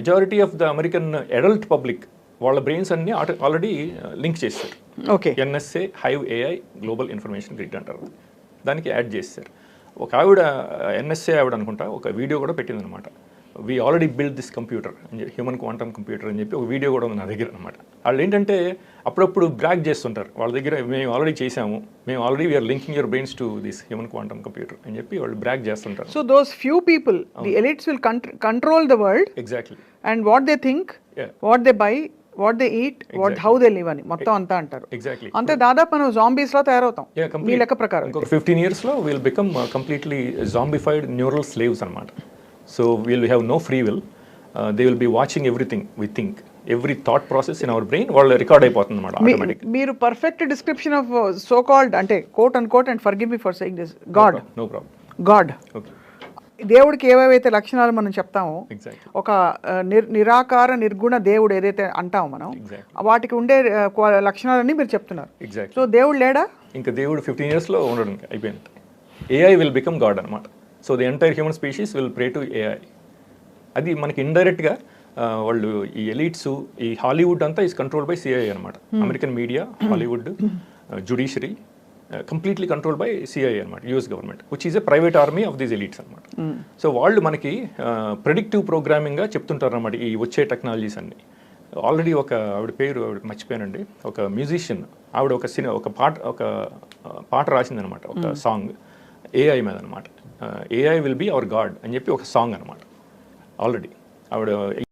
Majority of the American adult public వాళ్ళ brains అన్ని already link చేశారు. Okay NSA hive AI global information grid అంటారు. దానికి add చేశారు. ఒక ఆవిడ ఎన్ఎస్ఏ ఆవిడ అనుకుంటా ఒక వీడియో కూడా పెట్టింది అనమాట we already build this computer human quantum computer అని చెప్పి ఒక వీడియో కూడా ఉంది నా దగ్గర అనమాట వాళ్ళు ఏంటంటే అప్పుడప్పుడు బ్రాక్ చేస్తుంటారు. వాళ్ళ దగ్గర మేము ఆల్రెడీ చేసాము మేము already we're linking your brains to this human quantum computer అని చెప్పి వాళ్ళు బ్రాక్ చేస్తుంటారు. So those few people the elites will control the world exactly and what they think. What they buy what they eat what how they live అని. మొత్తం అంతా అంటారు. Exactly అంతే దాదాపు మనం జాంబీస్లో తయారవుతాం. మీ. లెక్క ప్రకారం. ఫిఫ్టీన్ ఇయర్స్లో will become completely zombified neural slaves అనమాట so will have no free will they will be watching everything we think every thought process in our brain వాళ్ళు రికార్డ్ అయిపోతుంది అనమాట మీరు perfect description of so called అంటే quote and quote and forgive me for saying this God no problem God okay దేవుడికి ఏవేవైతే లక్షణాలు మనం చెప్తామో ఒక నిర్ నిరాకార నిర్గుణ దేవుడు ఏదైతే అంటామో మనం వాటికి ఉండే లక్షణాలన్నీ మీరు చెప్తున్నారు. సో దేవుడు లేడా? ఇంకా దేవుడు ఫిఫ్టీన్ ఇయర్స్లో ఉండడం అయిపోయింది. ఏఐ విల్ బికమ్ గాడ్ అనమాట so the entire human species will pray to AI అది మనకి ఇండైరెక్ట్గా వాళ్ళు ఈ ఎలీట్స్ ఈ హాలీవుడ్ అంతా ఇస్ కంట్రోల్ బై సిఐ అనమాట American media Hollywood judiciary completely control by CI అనమాట US government which is a private army of these elites అనమాట సో వాళ్ళు మనకి ప్రెడిక్టివ్ ప్రోగ్రామింగ్గా చెప్తుంటారు అనమాట ఈ వచ్చే టెక్నాలజీస్ అన్ని. ఆల్రెడీ ఒక ఆవిడ పేరు ఆవిడ మర్చిపోయానండి. ఒక మ్యూజిషియన్ ఆవిడ ఒక సినిమా ఒక పాట ఒక పాట రాసిందనమాట ఒక సాంగ్ ఏఐ మీద అనమాట AI will be our God అని చెప్పి ఒక సాంగ్ అనమాట ఆల్రెడీ ఆవిడ